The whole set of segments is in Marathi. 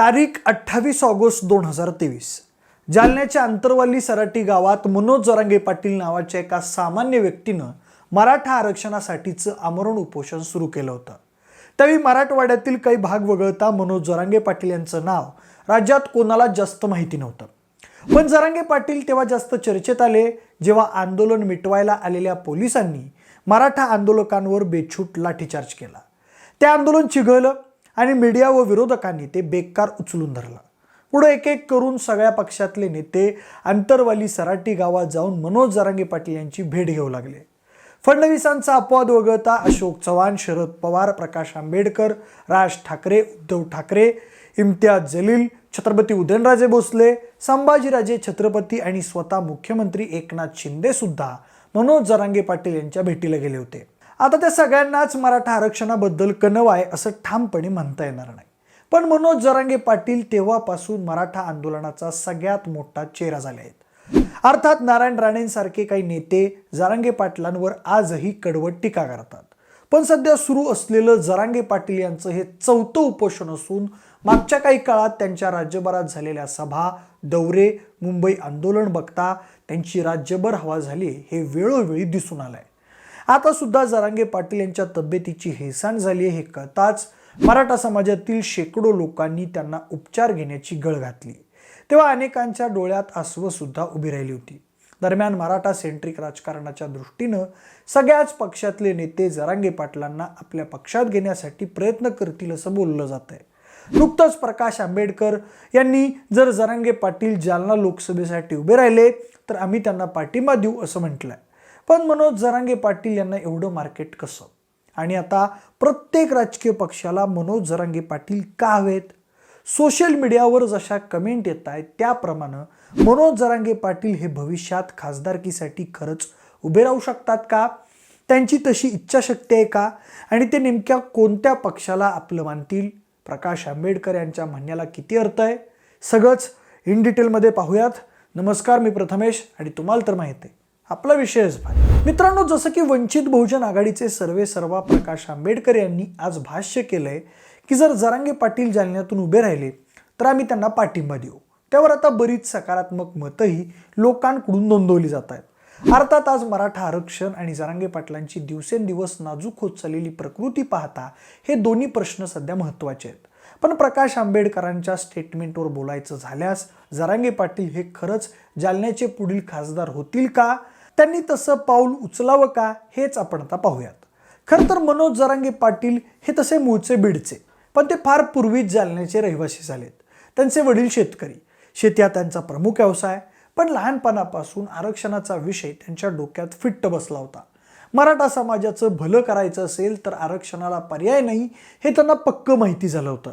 तारीख अठ्ठावीस ऑगस्ट दोन हजार तेवीस. जालन्याच्या अंतरवाली सराटी गावात मनोज जरांगे पाटील नावाच्या एका सामान्य व्यक्तीनं मराठा आरक्षणासाठीचं आमरण उपोषण सुरू केलं होतं. त्यावेळी मराठवाड्यातील काही भाग वगळता मनोज जरांगे पाटील यांचं नाव राज्यात कोणाला जास्त माहिती नव्हतं. पण जरांगे पाटील तेव्हा जास्त चर्चेत आले जेव्हा आंदोलन मिटवायला आलेल्या पोलिसांनी मराठा आंदोलकांवर बेछूट लाठीचार्ज केला. ते आंदोलन चिघळलं आणि मीडिया व विरोधकांनी ते बेकार उचलून धरलं. पुढे एक एक करून सगळ्या पक्षातले नेते अंतरवाली सराटी गावात जाऊन मनोज जरांगे पाटील यांची भेट घेऊ लागले. फडणवीसांचा अपवाद वगळता अशोक चव्हाण शरद पवार प्रकाश आंबेडकर राज ठाकरे उद्धव ठाकरे इम्तियाज जलील छत्रपती उदयनराजे भोसले संभाजीराजे छत्रपती आणि स्वतः मुख्यमंत्री एकनाथ शिंदे सुद्धा मनोज जरांगे पाटील यांच्या भेटीला गेले होते. आता त्या सगळ्यांनाच मराठा आरक्षणाबद्दल कणव आहे असं ठामपणे म्हणता येणार नाही. पण मनोज जरांगे पाटील तेव्हापासून मराठा आंदोलनाचा सगळ्यात मोठा चेहरा झाले आहेत. अर्थात नारायण राणेंसारखे काही नेते जरांगे पाटलांवर आजही कडवट टीका करतात. पण सध्या सुरू असलेलं जरांगे पाटील यांचं हे चौथं उपोषण असून मागच्या काही काळात त्यांच्या राज्यभरात झालेल्या सभा दौरे मुंबई आंदोलन बघता त्यांची राज्यभर हवा झाली हे वेळोवेळी दिसून आलंय. आता सुद्धा जरांगे पाटील यांच्या तब्येतीची हेळसांड झाली आहे हे कळताच मराठा समाजातील शेकडो लोकांनी त्यांना उपचार घेण्याची गळ घातली. तेव्हा अनेकांच्या डोळ्यात आसवं सुद्धा उभी राहिली होती. दरम्यान मराठा सेंट्रिक राजकारणाच्या दृष्टीनं सगळ्याच पक्षातले नेते जरांगे पाटलांना आपल्या पक्षात घेण्यासाठी प्रयत्न करतील असं बोललं जात आहे नुकतंच प्रकाश आंबेडकर यांनी जर जरांगे पाटील जालना लोकसभेसाठी उभे राहिले तर आम्ही त्यांना पाठिंबा देऊ असं म्हटलंय. पण मनोज जरांगे पाटील यांना एवढं मार्केट कसं? आणि आता प्रत्येक राजकीय पक्षाला मनोज जरांगे पाटील का हवेत? सोशल मीडियावर जशा कमेंट येत आहेत त्याप्रमाणे मनोज जरांगे पाटील हे भविष्यात खासदारकीसाठी खरंच उभे राहू शकतात का? त्यांची तशी इच्छाशक्ती आहे का? आणि ते नेमक्या कोणत्या पक्षाला आपलं मानतील? प्रकाश आंबेडकर यांच्या म्हणण्याला किती अर्थ आहे? सगळंच इन डिटेलमध्ये पाहूयात. नमस्कार मी प्रथमेश आणि तुम्हाला तर माहिती आहे. आपला विषयच भारी मित्रांनो जसं की वंचित बहुजन आघाडीचे सर्वे सर्वा प्रकाश आंबेडकर यांनी आज भाष्य केलंय की जर जरांगे पाटील जालन्यातून उभे राहिले तर आम्ही त्यांना पाठिंबा देऊ. त्यावर आता बरीच सकारात्मक मतंही लोकांकडून नोंदवली जात आहेत. अर्थात आज मराठा आरक्षण आणि जरांगे पाटलांची दिवसेंदिवस नाजूक होत चाललेली प्रकृती पाहता हे दोन्ही प्रश्न सध्या महत्त्वाचे आहेत. पण प्रकाश आंबेडकरांच्या स्टेटमेंटवर बोलायचं झाल्यास जरांगे पाटील हे खरंच जालन्याचे पुढील खासदार होतील का? त्यांनी तसं पाऊल उचलावं का हेच आपण आता पाहूयात. खरं तर मनोज जरांगे पाटील हे तसे मूळचे बीडचे पण ते फार पूर्वीच जालन्याचे रहिवासी झालेत. त्यांचे वडील शेतकरी. शेती हा त्यांचा प्रमुख व्यवसाय पण लहानपणापासून आरक्षणाचा विषय त्यांच्या डोक्यात फिट्ट बसला होता. मराठा समाजाचं भलं करायचं असेल तर आरक्षणाला पर्याय नाही हे त्यांना पक्क माहिती झालं होतं.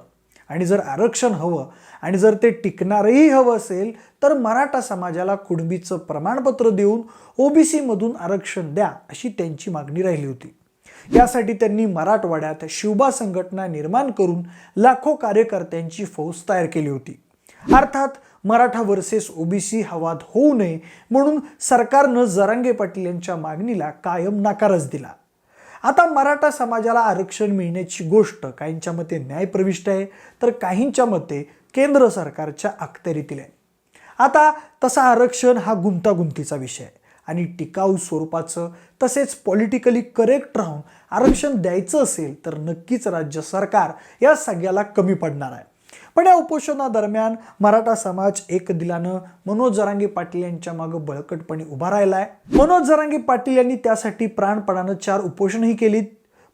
आणि जर आरक्षण हवं आणि जर ते टिकणारही हवं असेल तर मराठा समाजाला कुणबीचं प्रमाणपत्र देऊन ओबीसीमधून आरक्षण द्या अशी त्यांची मागणी राहिली होती. यासाठी त्यांनी मराठवाड्यात शिवबा संघटना निर्माण करून लाखो कार्यकर्त्यांची फौज तयार केली होती. अर्थात मराठा वर्सेस ओबीसी हा वाद होऊ नये म्हणून सरकारनं जरांगे पाटील यांच्या मागणीला कायम नकारच दिला. आता मराठा समाजाला आरक्षण मिळण्याची गोष्ट काहींच्या मते न्यायप्रविष्ट आहे तर काहींच्या मते केंद्र सरकारच्या अखत्यारीतील आहे. आता तसा आरक्षण हा गुंतागुंतीचा विषय आहे आणि टिकाऊ स्वरूपाचं तसेच पॉलिटिकली करेक्ट राहून आरक्षण द्यायचं असेल तर नक्कीच राज्य सरकार या सगळ्याला कमी पडणार आहे. पण या उपोषणादरम्यान मराठा समाज एक दिलानं मनोज जरांगे पाटील यांच्या मागं बळकटपणे उभा राहिलाय. मनोज जरांगे पाटील यांनी त्यासाठी प्राणपणानं चार उपोषणही केलीत.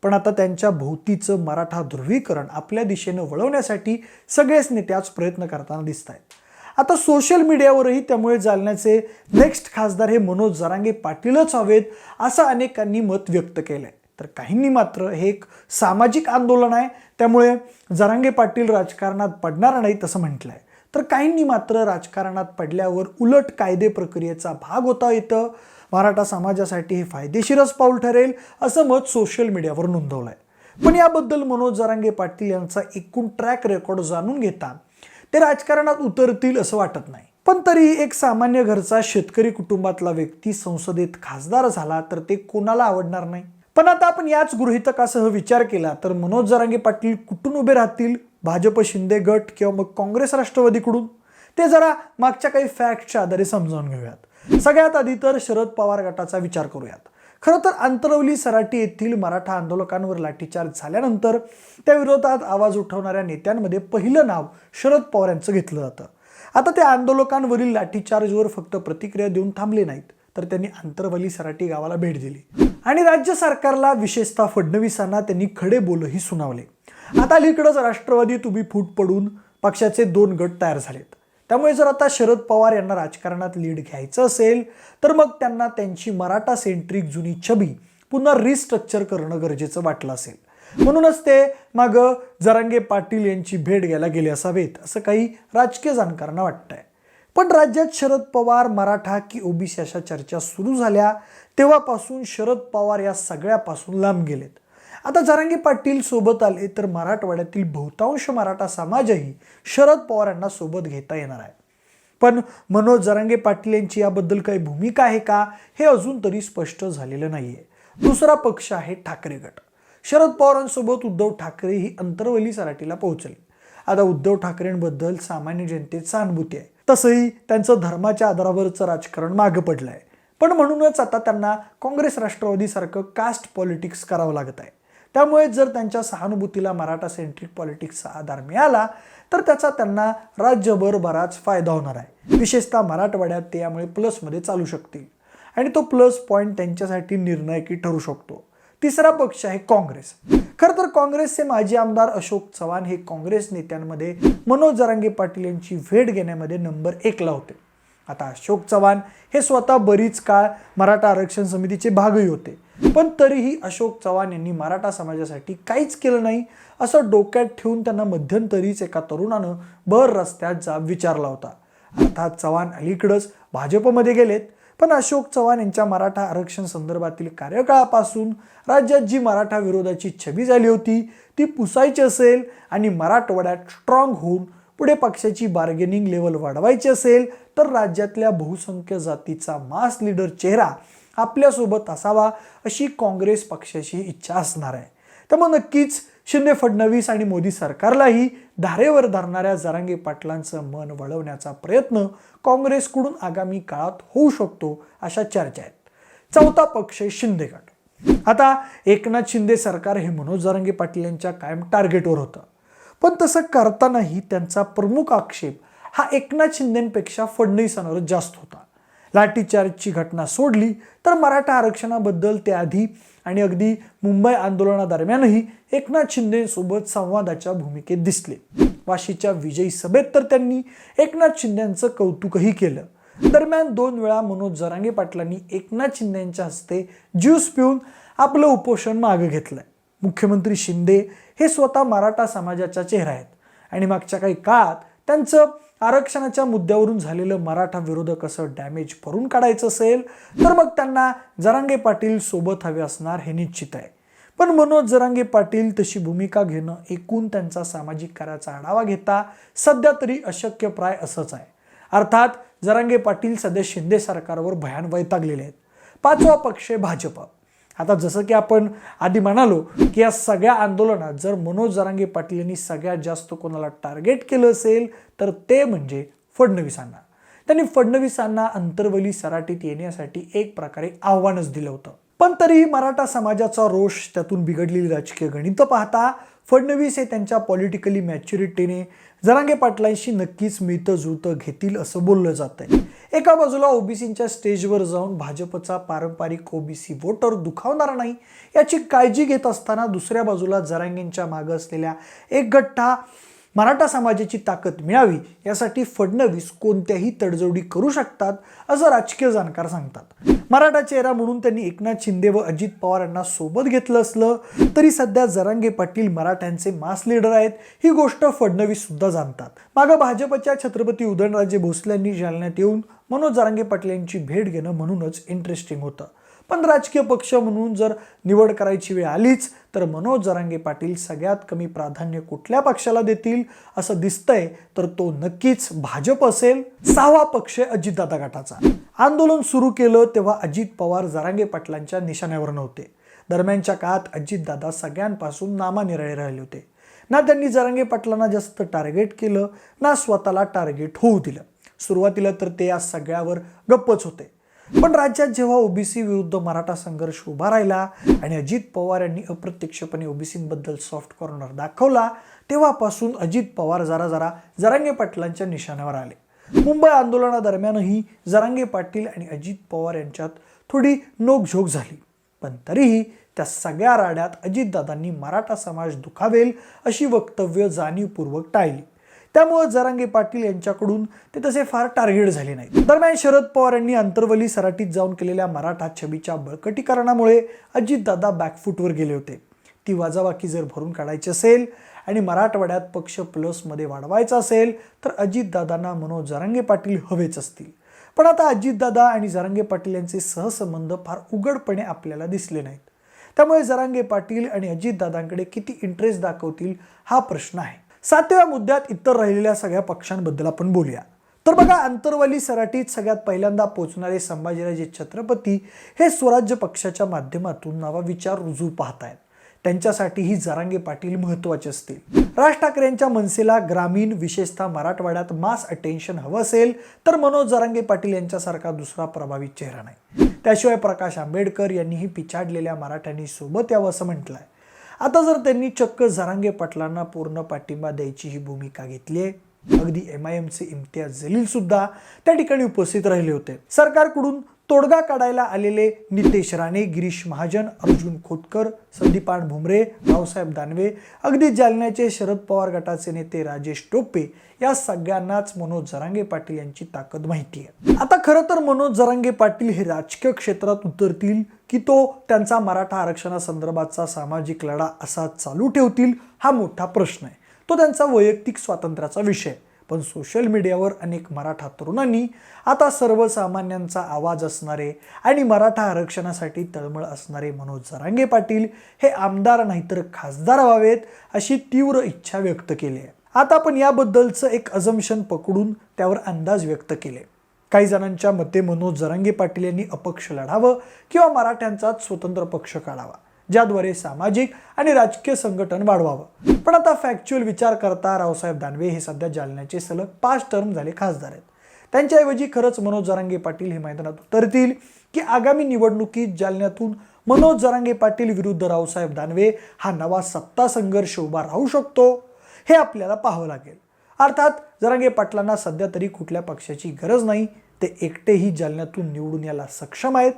पण आता त्यांच्या भोवतीचं मराठा ध्रुवीकरण आपल्या दिशेनं वळवण्यासाठी सगळेच नेते आज प्रयत्न करताना दिसत आहेत आता सोशल मीडियावरही त्यामुळे जालन्याचे नेक्स्ट खासदार हे मनोज जरांगे पाटीलच हवेत असं अनेकांनी मत व्यक्त केलंय. तर काहींनी मात्र हे एक सामाजिक आंदोलन आहे. त्यामुळे जरांगे पाटील राजकारणात पडणार नाहीत असं म्हटलंय. तर काहींनी मात्र राजकारणात पडल्यावर उलट कायदे प्रक्रियेचा भाग होता येतं मराठा समाजासाठी हे फायदेशीरच पाऊल ठरेल असं मत सोशल मीडियावर नोंदवलं आहे पण याबद्दल मनोज जरांगे पाटील यांचा एकूण ट्रॅक रेकॉर्ड जाणून घेता ते राजकारणात उतरतील असं वाटत नाही. पण तरी एक सामान्य घरचा शेतकरी कुटुंबातला व्यक्ती संसदेत खासदार झाला तर ते कोणाला आवडणार नाही? पण आता आपण याच गृहितकासह विचार केला तर मनोज जरांगे पाटील कुठून उभे राहतील? भाजप शिंदे गट किंवा मग काँग्रेस राष्ट्रवादीकडून? ते जरा मागच्या काही फॅक्टच्या आधारे समजावून घेऊयात. सगळ्यात आधी तर शरद पवार गटाचा विचार करूयात. खरं तर आंतरवली सराटी येथील मराठा आंदोलकांवर लाठीचार्ज झाल्यानंतर त्या विरोधात आवाज उठवणाऱ्या नेत्यांमध्ये पहिलं नाव शरद पवार यांचं घेतलं जातं. आता त्या आंदोलकांवरील लाठीचार्जवर फक्त प्रतिक्रिया देऊन थांबले नाहीत. तर त्यांनी आंतरवली सराटी गावाला भेट दिली. आणि राज्य सरकारला विशेषतः फडणवीसांना त्यांनी खडे बोलही सुनावले. आता अलीकडंच राष्ट्रवादी तुम्ही फूट पडून पक्षाचे दोन गट तयार झालेत. त्यामुळे जर आता शरद पवार यांना राजकारणात लीड घ्यायचं असेल तर मग त्यांना त्यांची मराठा सेंट्रिक जुनी छबी पुन्हा रिस्ट्रक्चर करणं गरजेचं वाटलं असेल. म्हणूनच ते मागं जरांगे पाटील यांची भेट घ्यायला गेले असावेत असं काही राजकीय जाणकारांना वाटतंय. पण राज्यात शरद पवार मराठा की ओबीसी अशा चर्चा सुरू झाल्या तेव्हापासून शरद पवार या सगळ्यापासून लांब गेलेत. आता जरांगे पाटील सोबत आले तर मराठवाड्यातील बहुतांश मराठा समाजही शरद पवार यांना सोबत घेता येणार आहे. पण मनोज जरांगे पाटील यांची याबद्दल काही भूमिका आहे का हे अजून तरी स्पष्ट झालेलं नाहीये. दुसरा पक्ष आहे ठाकरे गट. शरद पवारांसोबत उद्धव ठाकरे ही अंतरवली सराटीला पोहोचले. आता उद्धव ठाकरेंबद्दल सामान्य जनतेत सहानुभूती आहे. तसंही त्यांचं धर्माच्या आधारावरचं राजकारण मागं पडलं आहे पण म्हणूनच आता त्यांना काँग्रेस राष्ट्रवादीसारखं कास्ट पॉलिटिक्स करावं लागत आहे. त्यामुळे जर त्यांच्या सहानुभूतीला मराठा सेंट्रिक पॉलिटिक्सचा आधार मिळाला तर त्याचा त्यांना राज्यभर बराच फायदा होणार आहे. विशेषतः मराठवाड्यात ते यामुळे प्लसमध्ये चालू शकतील. आणि तो प्लस पॉईंट त्यांच्यासाठी निर्णायकी ठरू शकतो. तिसरा पक्ष आहे काँग्रेस. खरं तर काँग्रेसचे माजी आमदार अशोक चव्हाण हे काँग्रेस नेत्यांमध्ये मनोज जरांगे पाटील यांची भेट घेण्यामध्ये नंबर एकला होते. आता अशोक चव्हाण हे स्वतः बरीच काळ मराठा आरक्षण समितीचे भागही होते. पण तरीही अशोक चव्हाण यांनी मराठा समाजासाठी काहीच केलं नाही असं डोक्यात ठेवून त्यांना मध्यंतरीच एका तरुणानं भर रस्त्यात जाब विचारला होता. अर्थात चव्हाण अलीकडंच भाजपमध्ये गेलेत. पण अशोक चव्हाण यांच्या मराठा आरक्षण संदर्भातील कार्यकाळापासून राज्यात जी मराठा विरोधाची छबी झाली होती ती पुसायची असेल आणि मराठवाड्यात स्ट्रॉंग होऊन पुढे पक्षाची बार्गेनिंग लेवल वाढवायची असेल तर राज्यातल्या बहुसंख्य जातीचा मास लीडर चेहरा आपल्यासोबत असावा अशी काँग्रेस पक्षाची इच्छा असणार आहे. त्यामुळे नक्कीच शिंदे फडणवीस आणि मोदी सरकारलाही धारेवर धरणाऱ्या जरांगे पाटलांचं मन वळवण्याचा प्रयत्न काँग्रेसकडून आगामी काळात होऊ शकतो अशा चर्चा आहेत. चौथा पक्ष शिंदे गट. आता एकनाथ शिंदे सरकार हे मनोज जरांगे पाटील यांच्या कायम टार्गेटवर होतं. पण तसं करतानाही त्यांचा प्रमुख आक्षेप हा एकनाथ शिंदेपेक्षा फडणवीसांवर जास्त होता. लाठीचार्जची घटना सोडली तर मराठा आरक्षणाबद्दल ते आधी आणि अगदी मुंबई आंदोलनादरम्यानही एकनाथ शिंदेसोबत संवादाच्या भूमिकेत दिसले. वाशीच्या विजयी सभेत तर त्यांनी एकनाथ शिंदेचं कौतुकही केलं. दरम्यान दोन वेळा मनोज जरांगे पाटलांनी एकनाथ शिंदेच्या हस्ते ज्यूस पिऊन आपलं उपोषण मागं घेतलंय. मुख्यमंत्री शिंदे हे स्वतः मराठा समाजाचा चेहरा आहेत आणि मागच्या काही काळात त्यांचं आरक्षणाच्या मुद्द्यावरून झालेलं मराठा विरोधक असं डॅमेज भरून काढायचं असेल तर मग त्यांना जरांगे पाटील सोबत हवे असणार हे निश्चित आहे. पण मनोज जरांगे पाटील तशी भूमिका घेणं एकूण त्यांचा सामाजिक कार्याचा आढावा घेता सध्या तरी अशक्यप्राय असंच आहे. अर्थात जरांगे पाटील सध्या शिंदे सरकारवर भयान वैतागलेले आहेत. पाचवा पक्ष भाजप. आता जसं की आपण आधी म्हणालो की या सगळ्या आंदोलनात जर मनोज जरांगे पाटील यांनी सगळ्यात जास्त कोणाला टार्गेट केलं असेल तर ते म्हणजे फडणवीसांना. त्यांनी फडणवीसांना अंतर्वली सराटीत येण्यासाठी एक प्रकारे आव्हानच दिलं होतं. पण तरीही मराठा समाजाचा रोष त्यातून बिघडलेली राजकीय गणितं पाहता फडणवीस हे त्यांच्या पॉलिटिकली मॅच्युरिटीने जरांगे पाटलांशी नक्कीच मिळतं जुळतं घेतील असं बोललं जात आहे एका बाजूला ओबीसींच्या स्टेजवर जाऊन भाजपचा पारंपरिक ओबीसी वोटर दुखावणार नाही याची काळजी घेत असताना दुसऱ्या बाजूला जरांगेंच्या मागं असलेल्या एक गठ्ठा मराठा समाजाची ताकद मिळावी यासाठी फडणवीस कोणत्याही तडजोडी करू शकतात असं राजकीय जाणकार सांगतात. मराठा चेहरा म्हणून त्यांनी एकनाथ शिंदे व अजित पवार यांना सोबत घेतलं असलं तरी सध्या जरांगे पाटील मराठ्यांचे मास लीडर आहेत ही गोष्ट फडणवीस सुद्धा जाणतात. मागं भाजपच्या छत्रपती उदयनराजे भोसले यांनी जालन्यात येऊन मनोज जरांगे पाटील यांची भेट घेणं म्हणूनच इंटरेस्टिंग होतं. पण राजकीय पक्ष म्हणून जर निवड करायची वेळ आलीच तर मनोज जरांगे पाटील सगळ्यात कमी प्राधान्य कुठल्या पक्षाला देतील असं दिसतंय तर तो नक्कीच भाजप असेल. सहावा पक्ष अजितदादा गटाचा. आंदोलन सुरू केलं तेव्हा अजित पवार जरांगे पाटलांच्या निशाण्यावर नव्हते. दरम्यानच्या काळात अजितदादा सगळ्यांपासून नामानिराळे राहिले होते. ना त्यांनी जरांगे पाटलांना जास्त टार्गेट केलं ना स्वतःला टार्गेट होऊ दिलं. सुरुवातीला तर ते या सगळ्यावर गप्पच होते. पण राज्यात जेव्हा ओबीसी विरुद्ध मराठा संघर्ष उभा राहिला आणि अजित पवार यांनी अप्रत्यक्षपणे ओबीसींबद्दल सॉफ्ट कॉर्नर दाखवला तेव्हापासून अजित पवार जरा जरा जरांगे पाटलांच्या निशाण्यावर आले. मुंबई आंदोलनादरम्यानही जरांगे पाटील आणि अजित पवार यांच्यात थोडी नोकझोक झाली. पण तरीही त्या सगळ्या राड्यात अजितदादांनी मराठा समाज दुखावेल अशी वक्तव्य जाणीवपूर्वक टाळली. त्यामुळे जरांगे पाटील यांच्याकडून ते तसे फार टार्गेट झाले नाही दरम्यान शरद पवार यांनी अंतर्वली सराटीत जाऊन केलेल्या मराठा छबीच्या बळकटीकरणामुळे अजितदादा बॅकफूटवर गेले होते. ती वाजावाकी जर भरून काढायची असेल आणि मराठवाड्यात पक्ष प्लसमध्ये वाढवायचा असेल तर अजितदादांना मनोज जरांगे पाटील हवेच असतील. पण आता अजितदादा आणि जरांगे पाटील यांचे सहसंबंध फार उघडपणे आपल्याला दिसले नाहीत. त्यामुळे जरांगे पाटील आणि अजितदादांकडे किती इंटरेस्ट दाखवतील हा प्रश्न आहे. सातव्या मुद्द्यात इतर राहिलेल्या सगळ्या पक्षांबद्दल आपण बोलूया. तर बघा अंतरवाली सराटीत सगळ्यात पहिल्यांदा पोचणारे संभाजीराजे छत्रपती हे स्वराज्य पक्षाच्या माध्यमातून नवा विचार रुजू पाहतायत. त्यांच्यासाठीही जरांगे पाटील महत्त्वाचे असतील. राज ठाकरे यांच्या मनसेला ग्रामीण विशेषतः मराठवाड्यात मास अटेन्शन हवं असेल तर मनोज जरांगे पाटील यांच्यासारखा दुसरा प्रभावी चेहरा नाही. त्याशिवाय प्रकाश आंबेडकर यांनीही पिछाडलेल्या मराठ्यांनी सोबत यावं असं म्हटलंय. आता जर त्यांनी चक्क जरांगे पाटलांना पूर्ण पाठिंबा द्यायची ही भूमिका घेतली आहे अगदी एम आय एमचे इम्तियाज जलील सुद्धा त्या ठिकाणी उपस्थित राहिले होते. सरकारकडून तोडगा काढायला आलेले नितेश राणे गिरीश महाजन अर्जुन खोतकर संदीपान भुमरे रावसाहेब दानवे अगदी जालन्याचे शरद पवार गटाचे नेते राजेश टोपे या सगळ्यांनाच मनोज जरांगे पाटील यांची ताकद माहिती आहे. आता खरं तर मनोज जरांगे पाटील हे राजकीय क्षेत्रात उतरतील की तो त्यांचा मराठा आरक्षणासंदर्भातचा सामाजिक लढा असा चालू ठेवतील हा मोठा प्रश्न आहे. तो त्यांचा वैयक्तिक स्वातंत्र्याचा विषय पण सोशल मीडियावर अनेक मराठा तरुणांनी आता सर्वसामान्यांचा आवाज असणारे आणि मराठा आरक्षणासाठी तळमळ असणारे मनोज जरांगे पाटील हे आमदार नाहीतर खासदार व्हावेत अशी तीव्र इच्छा व्यक्त केली आहे. आता आपण याबद्दलचं एक अजमशन पकडून त्यावर अंदाज व्यक्त केले. काही जणांच्या मते मनोज जरांगे पाटील यांनी अपक्ष लढावं किंवा मराठ्यांचाच स्वतंत्र पक्ष काढावा ज्याद्वारे सामाजिक आणि राजकीय संघटन वाढवावं. पण आता फॅक्च्युअल विचार करता रावसाहेब दानवे हे सध्या जालन्याचे सलग पाच टर्म झाले खासदार आहेत. त्यांच्याऐवजी खरंच मनोज जरांगे पाटील हे मैदानात उतरतील की आगामी निवडणुकीत जालन्यातून मनोज जरांगे पाटील विरुद्ध रावसाहेब दानवे हा नवा सत्ता संघर्ष उभा राहू शकतो हे आपल्याला पाहावं लागेल. अर्थात जरांगे पाटलांना सध्या तरी कुठल्या पक्षाची गरज नाही ते एकटेही जालन्यातून निवडून यायला सक्षम आहेत.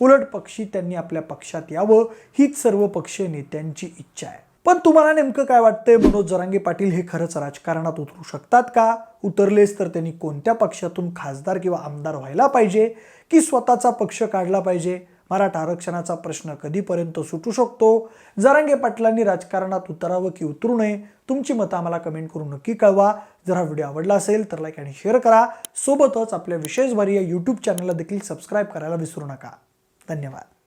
उलट पक्षी त्यांनी आपल्या पक्षात यावं हीच सर्व पक्षीय नेत्यांची इच्छा आहे. पण तुम्हाला नेमकं काय वाटतंय? मनोज जरांगे पाटील हे खरंच राजकारणात उतरू शकतात का? उतरलेच तर त्यांनी कोणत्या पक्षातून खासदार किंवा आमदार व्हायला पाहिजे? की स्वतःचा पक्ष काढला पाहिजे? मराठा आरक्षणाचा प्रश्न कधीपर्यंत सुटू शकतो? जरांगे पाटलांनी राजकारणात उतरावं की उतरू नये? तुमची मतं आम्हाला कमेंट करून नक्की कळवा. जर हा व्हिडिओ आवडला असेल तर लाईक आणि शेअर करा. सोबतच आपल्या विशेष भारी या यूट्यूब चॅनलला देखील सबस्क्राईब करायला विसरू नका. धन्यवाद.